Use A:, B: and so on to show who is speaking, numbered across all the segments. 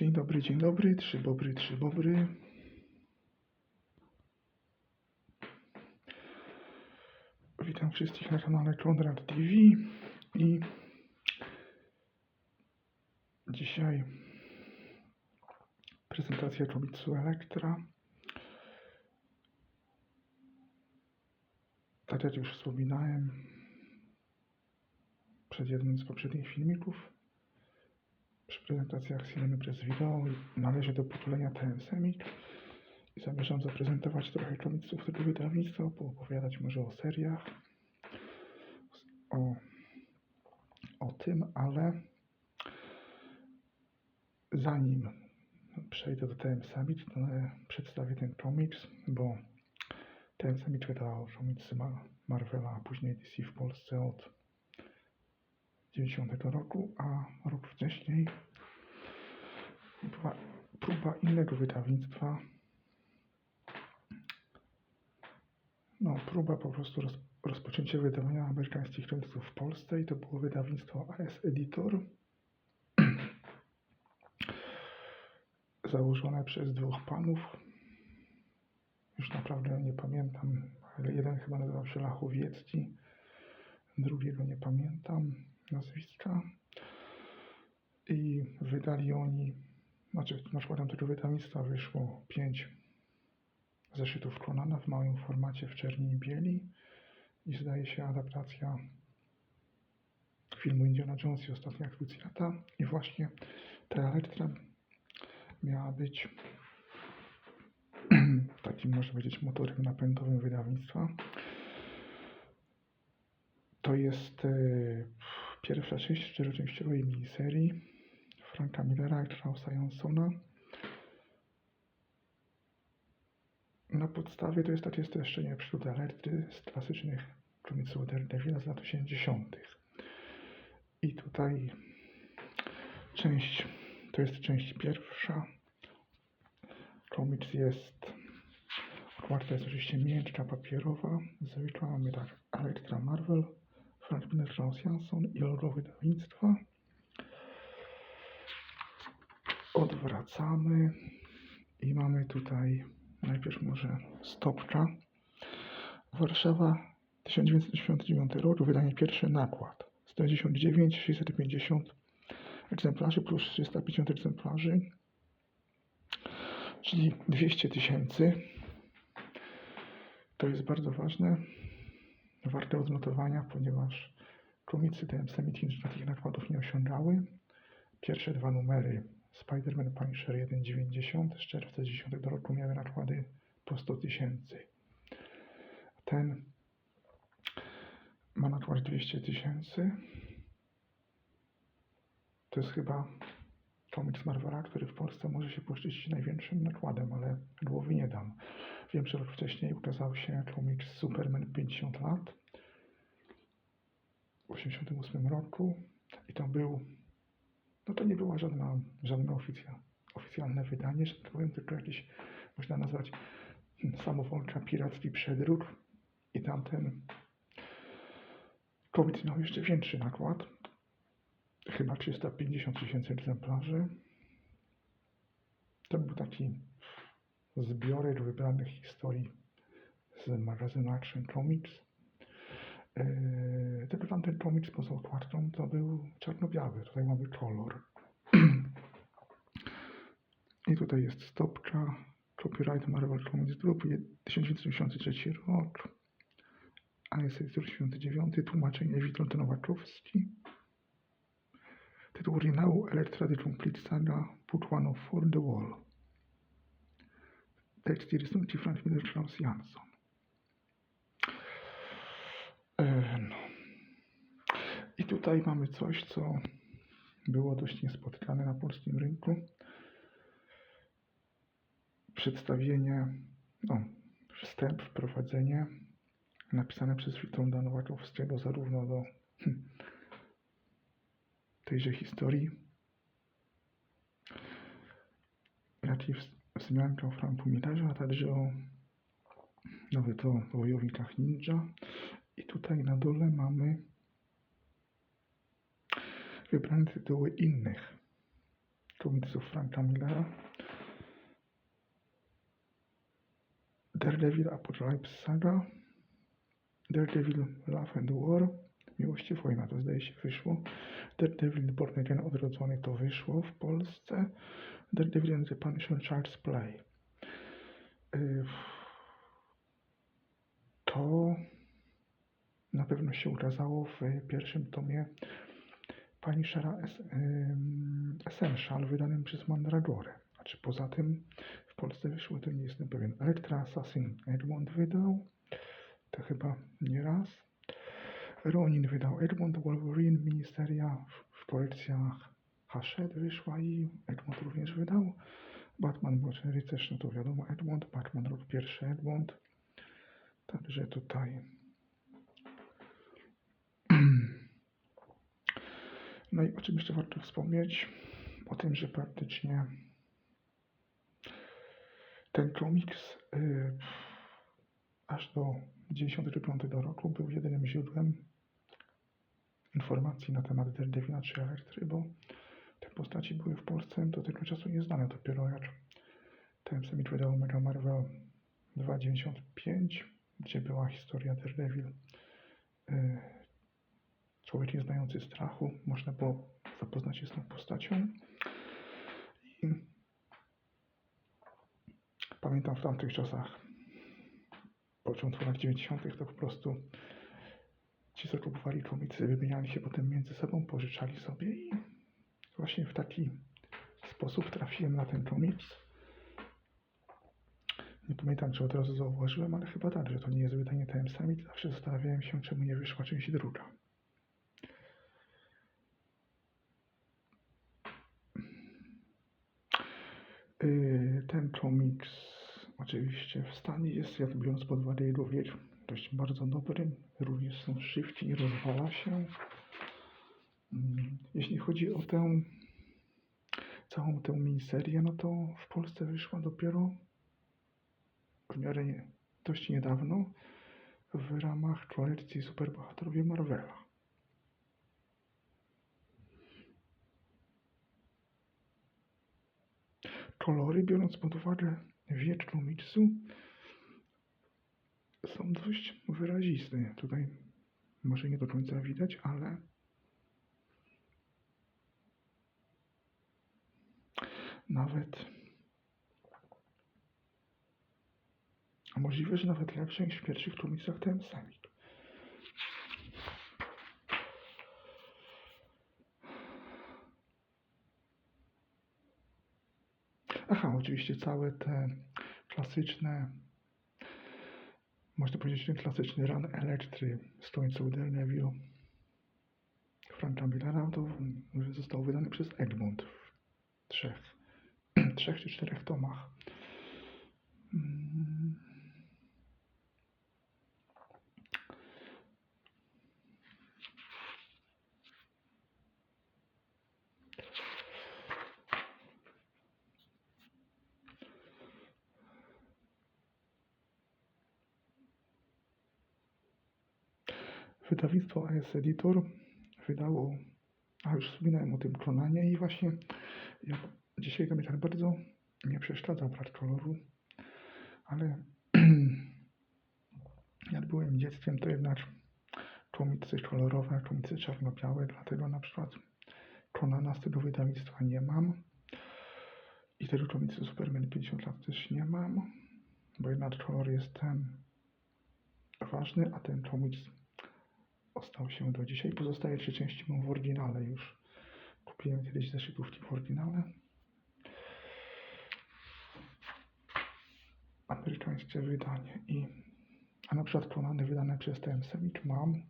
A: Dzień dobry, dzień dobry, trzy bobry, trzy bobry. Witam wszystkich na kanale Konrad TV i dzisiaj prezentacja komiksu Elektra. Tak jak już wspominałem przed jednym z poprzednich filmików, przy prezentacjach Cinemy przez wideo należy do pokolenia TM Semik i zamierzam zaprezentować trochę komiksów tego wydawnictwa, poopowiadać może o seriach, o, o tym, ale zanim przejdę do TM Summit, to przedstawię ten komiks, bo TM Summit wydawał komiksy Ma- Marvela, a później DC w Polsce od 90 roku, a rok wcześniej była próba innego wydawnictwa. No, próba po prostu roz, rozpoczęcia wydawania amerykańskich komiksów w Polsce i to było wydawnictwo AS Editor. Założone przez dwóch panów. Już naprawdę nie pamiętam, ale jeden chyba nazywał się Lachowiecki, drugiego nie pamiętam nazwiska. I wydali oni, znaczy nakładem tego wydawnictwa wyszło pięć zeszytów Conana w małym formacie w czerni i bieli i zdaje się adaptacja filmu Indiana Jones i Ostatnia Krucjata i właśnie ta Elektra miała być takim, można powiedzieć, motorem napędowym wydawnictwa. To jest e, pierwsza część czteroczęściowej miniserii Franka Millera i Klausa Jansona. Na podstawie to jest takie streszczenie przód elektry z klasycznych komiksów Daredevila z lat 80. I tutaj część, to jest część pierwsza. Komiks jest, okładka jest oczywiście miękka, papierowa. Zwykła mamy tak Elektra Marvel, Frank Miller, Klaus Jansson i logo wydawnictwa. Odwracamy i mamy tutaj najpierw może stopka. Warszawa 1989 rok, wydanie pierwszy nakład. 199, 650 egzemplarzy plus 350 egzemplarzy, czyli 200 tysięcy. To jest bardzo ważne, warte odnotowania, ponieważ komiksy TM Summit już takich nakładów nie osiągały. Pierwsze dwa numery Spider-Man Punisher 1.90 z czerwca 10 roku miały nakłady po 100 tysięcy. Ten ma nakład 200 tysięcy. To jest chyba komiks Marvela, który w Polsce może się poszczycić największym nakładem, ale głowy nie dam. Wiem, że rok wcześniej ukazał się komiks Superman 50 lat w 88 roku i to był no to nie była żadna, żadne oficjal, oficjalne wydanie, że tak powiem, tylko jakiś, można nazwać, samowolka piracki przedruk i tamten komiks miał jeszcze większy nakład, chyba 350 tysięcy egzemplarzy. To był taki zbiorek wybranych historii z magazynu Action Comics. Yy, tylko tamten komiks poza okładką to był czarno-biały, tutaj mamy kolor. I tutaj jest stopka, copyright Marvel Comics Group, 1983 rok, a jest 1989, tłumaczenie Witold Nowakowski. Tytuł oryginału Elektra The Complete Saga, Put One of For The Wall. Tekst i rysunki Frank Miller, Klaus Jansson. E, No. I tutaj mamy coś, co było dość niespotykane na polskim rynku. Przedstawienie, no, wstęp, wprowadzenie napisane przez Witolda Nowakowskiego zarówno do hm, tejże historii, jak i wzmianka o Franku Millerze, a także o nawet o wojownikach ninja. I tutaj na dole mamy wybrane tytuły innych komiksów Franka Millera. Daredevil Apocalypse Saga. Daredevil Love and War. Miłość wojna to zdaje się wyszło. Daredevil Born Again Odrodzony to wyszło w Polsce. Daredevil and the Punisher Child's Play. Y, To na pewno się ukazało w pierwszym tomie Punishera Es- ym, Essential wydanym przez Mandragorę. Znaczy poza tym w Polsce wyszło, to nie jestem pewien. Elektra Assassin Edmund wydał, to chyba nie raz. Ronin wydał Edmund Wolverine, miniseria w, w kolekcjach Hachette wyszła i Edmund również wydał. Batman Mroczny Rycerz, no to wiadomo Edmund, Batman rok pierwszy Edmund. Także tutaj No i o czym jeszcze warto wspomnieć? O tym, że praktycznie ten komiks y, aż do 95 do roku był jedynym źródłem informacji na temat Daredevila czy Elektry, bo te postaci były w Polsce do tego czasu nieznane. Dopiero jak ten Summit wydał Mega Marvel 2.95, gdzie była historia Daredevil, y, człowiek nie znający strachu, można było zapoznać się z tą postacią. I pamiętam w tamtych czasach, początku lat 90., to po prostu ci, co kupowali komiksy, wymieniali się potem między sobą, pożyczali sobie i właśnie w taki sposób trafiłem na ten komiks. Nie pamiętam, czy od razu zauważyłem, ale chyba tak, że to nie jest wydanie TM Summit. Zawsze zastanawiałem się, czemu nie wyszła część druga. Yy, Ten komiks oczywiście w stanie jest, jak biorąc pod uwagę jego wiek, dość bardzo dobrym. Również są szybki, nie rozwala się. Mm, Jeśli chodzi o tę całą tę miniserię, no to w Polsce wyszła dopiero w miarę dość niedawno w ramach kolekcji Superbohaterowie Marvela. Kolory, biorąc pod uwagę wiek komiksu, są dość wyraziste. Tutaj może nie do końca widać, ale nawet a możliwe, że nawet lepsze niż w pierwszych komiksach ten Summit. Aha, oczywiście całe te klasyczne, można powiedzieć, ten klasyczny run Elektry z końców Daredevil Franka Millera to został wydany przez Egmont w trzech, trzech czy czterech tomach. Wydawnictwo AS Editor wydało, a już wspominałem o tym klonanie i właśnie ja dzisiaj tak bardzo nie przeszkadza brak koloru, ale jak byłem dzieckiem, to jednak komiksy kolorowe, komiksy czarno-białe, dlatego na przykład Conana z tego wydawnictwa nie mam i tego komiksu Superman 50 lat też nie mam, bo jednak kolor jest ten ważny, a ten komiks ostał się do dzisiaj. Pozostaje trzy części mam w oryginale już. Kupiłem kiedyś zeszytówki w oryginale. Amerykańskie wydanie i a na przykład Konany wydane przez TM Semik mam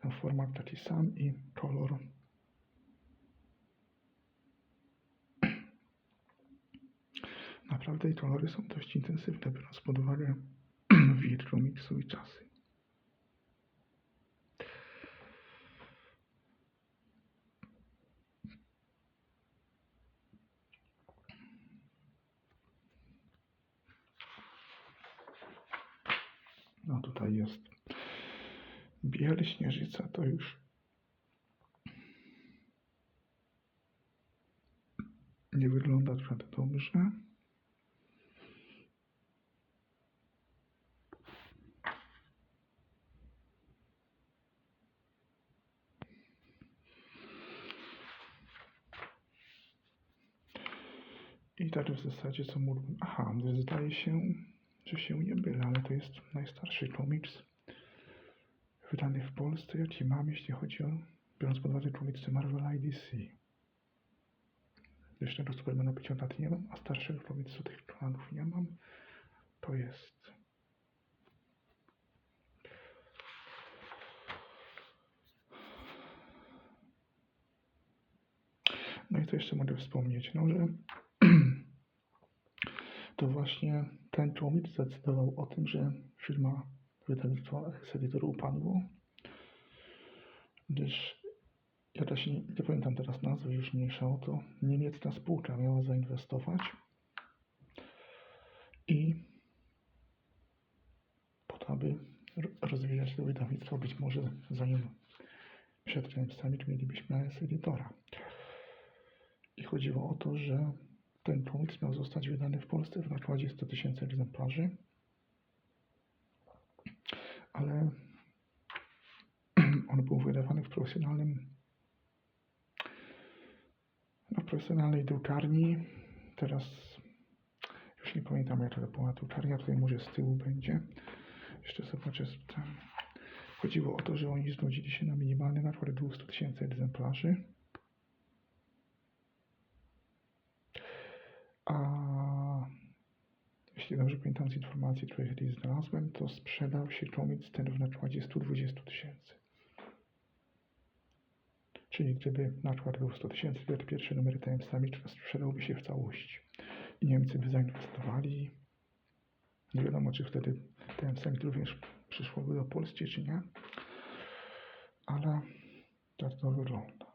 A: ten format taki sam i kolor naprawdę i kolory są dość intensywne biorąc pod uwagę wiek komiksu i czasy. No jest biel, to już Nie wygląda tak dobrze. I tak w zasadzie co mógłbym... Aha, zdaje się, że się nie mylę, ale to jest najstarszy komiks wydany w Polsce, jaki mam, jeśli chodzi o, biorąc pod uwagę komiksy Marvela i DC. Jeszcze tego Supermana 5 lat nie mam, a starszego komiksu tych klanów nie mam. To jest... No i to jeszcze mogę wspomnieć, no, że to właśnie ten komiks zdecydował o tym, że firma wydawnictwa Ex-Editor upadło, gdyż jakaś, nie, nie pamiętam teraz nazwy, już mniejsza o to, niemiecka spółka miała zainwestować i po to, aby ro- rozwijać to wydawnictwo, być może zanim przed tym summit mielibyśmy Ex-Editora. I chodziło o to, że ten komiks miał zostać wydany w Polsce w nakładzie 100 tysięcy egzemplarzy, ale on był wydawany w profesjonalnym no, w profesjonalnej drukarni. Teraz już nie pamiętam jaka to była drukarnia, tutaj może z tyłu będzie. Jeszcze zobaczę. Chodziło o to, że oni zgodzili się na minimalny nakład 200 tysięcy egzemplarzy. A jeśli dobrze pamiętam z informacji, które kiedyś znalazłem, to sprzedał się komiks ten w nakładzie 120 tysięcy. Czyli gdyby nakład był 100 tysięcy, to pierwszy numer TM Summit sprzedałby się w całości. I Niemcy by zainwestowali. Nie wiadomo, czy wtedy TM Summit również przyszłoby do Polski, czy nie. Ale tak to wygląda.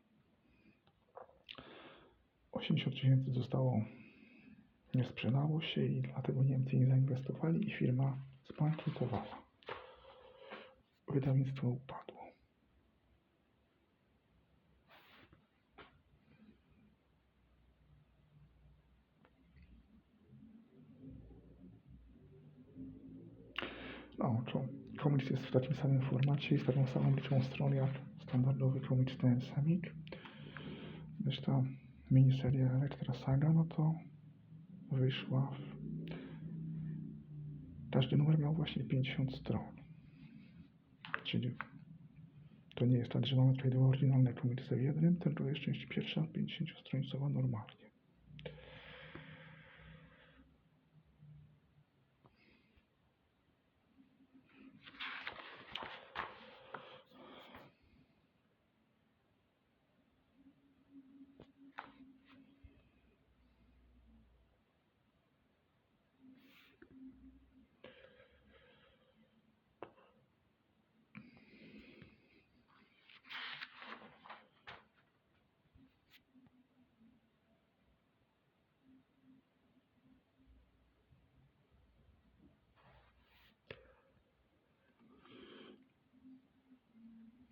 A: 80 tysięcy zostało nie sprzedało się i dlatego Niemcy nie zainwestowali i firma zbankrutowała. Wydawnictwo upadło. No, komiks jest w takim samym formacie i z taką samą liczbą stron jak standardowy komiks ten Summit. Zresztą miniseria Elektra Saga, no to wyszła w... Każdy numer miał właśnie 50 stron. Czyli to nie jest tak, że mamy tutaj dwa oryginalne komiksy w jednym, tylko jest część pierwsza 50-stronicowa normalnie.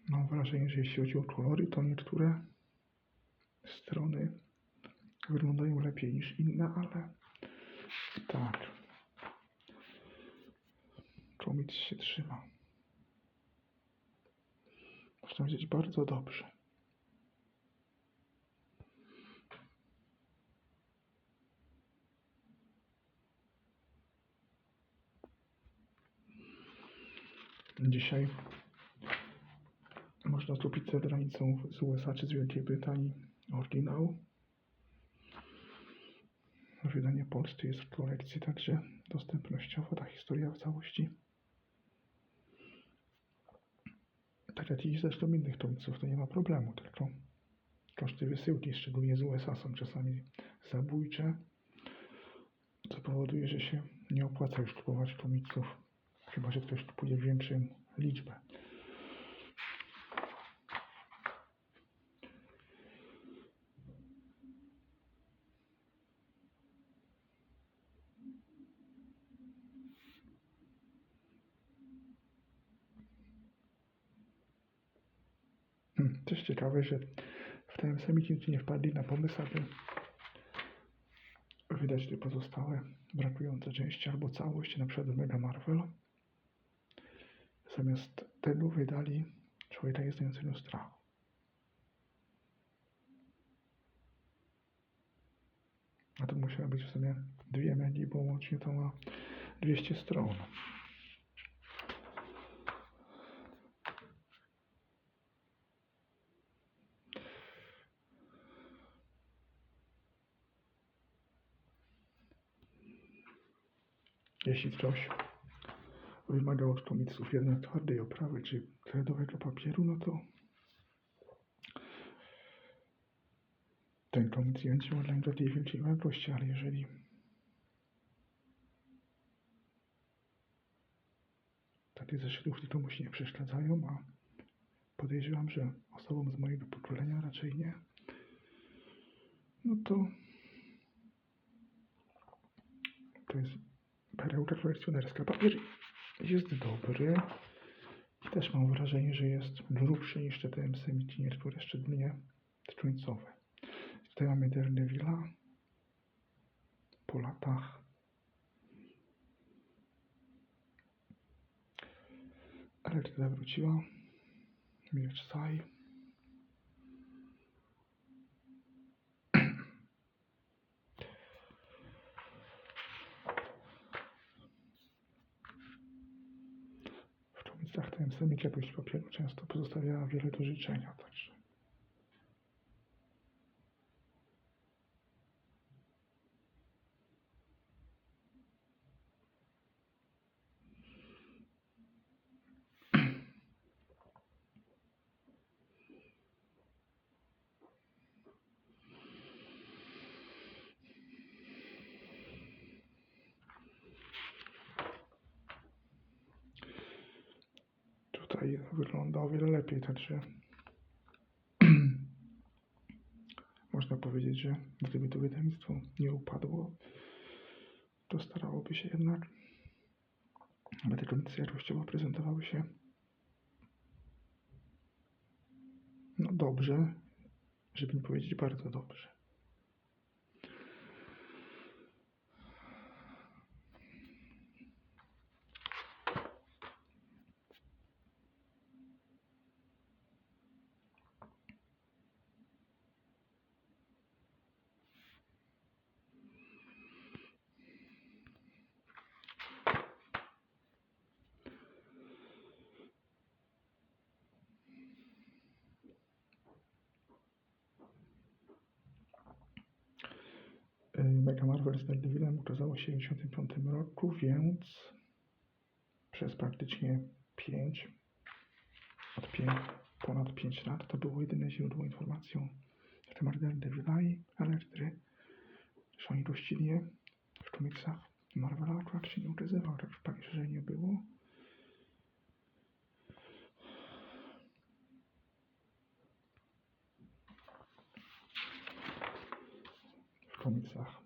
A: Mam wrażenie, że jeśli chodzi o kolory, to niektóre strony wyglądają lepiej niż inne, ale tak. Komiks się trzyma. Można powiedzieć bardzo dobrze. Dzisiaj można kupić za granicą z USA czy z Wielkiej Brytanii oryginał. Wydanie polskie jest w kolekcji, także dostępnościowo ta historia w całości. Tak jak i zresztą innych komiksów, to nie ma problemu, tylko koszty wysyłki, szczególnie z USA, są czasami zabójcze, co powoduje, że się nie opłaca już kupować komiksów, chyba że ktoś kupuje większą liczbę. Hmm, Też ciekawe, że w tym samicie nie wpadli na pomysł, aby wydać te pozostałe brakujące części albo całość, na przykład Mega Marvel. Zamiast tego wydali Człowieka Istniejącego Strachu. A to musiało być w sumie dwie megi, bo łącznie to ma 200 stron. Jeśli coś wymaga od komiksów jednak twardej oprawy czy kredytowego papieru, no to ten komiks będzie mnie takiej wielkiej wartości, ale jeżeli takie zeszytówki komuś nie przeszkadzają, a podejrzewam, że osobom z mojego pokolenia raczej nie, no to to jest perełka kolekcjonerska. Papier jest dobry też mam wrażenie, że jest grubszy niż te TMC Miti, niektóre szczególnie te końcowe. Tutaj mamy Daredevila po latach. Elektra wróciła. Miecz Sai. Komiksach TMC mieć jakość papieru często pozostawiała wiele do życzenia, także. Wygląda o wiele lepiej, także można powiedzieć, że gdyby to wydawnictwo nie upadło, to starałoby się jednak, aby te komiksy jakościowo prezentowały się no dobrze, żeby nie powiedzieć bardzo dobrze. Y, Mega Marvel z Daredevilem ukazało się w 1995 roku, więc przez praktycznie 5, od 5, ponad 5 lat to było jedyne źródło informacji na temat Daredevila i Elektry. Że oni gościli je w komiksach Marvela akurat się nie ukazywał, tak prawie że nie było. w komiksach.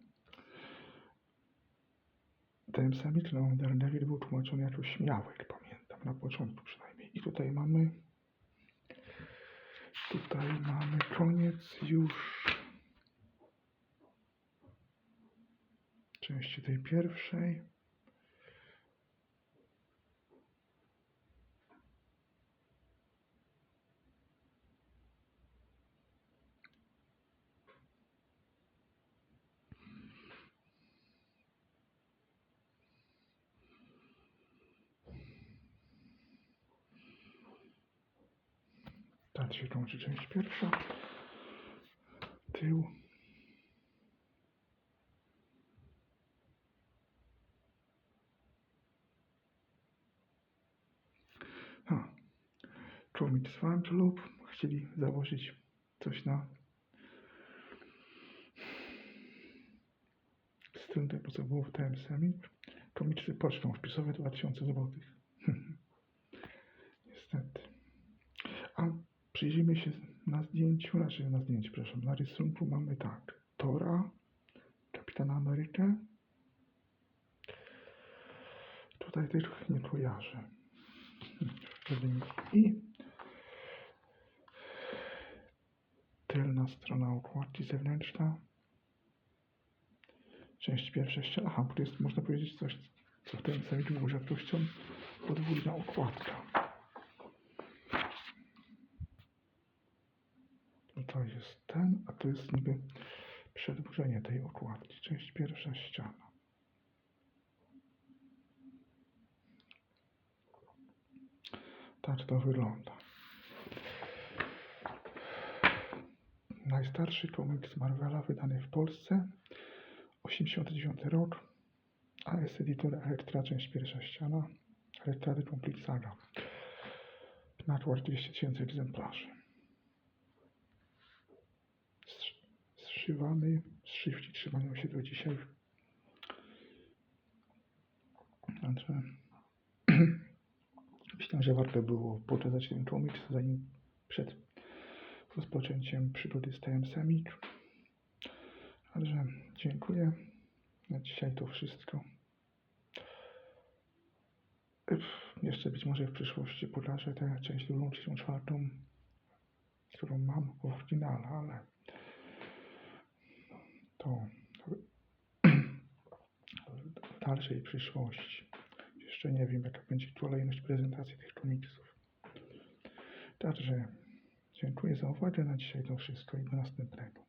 A: Samit no, Daredevil był tłumaczony jako śmiały, jak pamiętam, na początku przynajmniej. I tutaj mamy tutaj mamy koniec już części tej pierwszej. Się kończy część pierwsza. Tył. A. Farm lub chcieli założyć coś na co było w TMS-ami. Komiksy pocztą wpisowe 2000 zł. Niestety. Przyjrzyjmy się na zdjęciu, znaczy na zdjęciu, przepraszam, na rysunku mamy tak. Tora, Kapitana Amerykę. Tutaj tych nie kojarzę. I tylna strona okładki zewnętrzna. Część pierwsza ściana. Aha, to jest, można powiedzieć, coś, co w tym samym rzadkością. Podwójna okładka. No to jest ten, a to jest niby przedłużenie tej okładki. Część pierwsza ściana. Tak to wygląda. Najstarszy komiks Marvela wydany w Polsce. 89 rok. AS Editor Elektra, część pierwsza ściana. Elektra Complete Saga. Nakład 200 tysięcy egzemplarzy. Zszywany, szybki trzymają się do dzisiaj. Także myślę, że warto było poczytać ten komiks zanim przed rozpoczęciem przygody z TM Semik. Także dziękuję. Na dzisiaj to wszystko. Jeszcze być może w przyszłości pokażę tę część drugą, trzecią, czwartą, którą mam w oryginale, ale w dalszej przyszłości. Jeszcze nie wiem, jaka będzie kolejność prezentacji tych komiksów. Także dziękuję za uwagę. Na dzisiaj to wszystko i do następnego.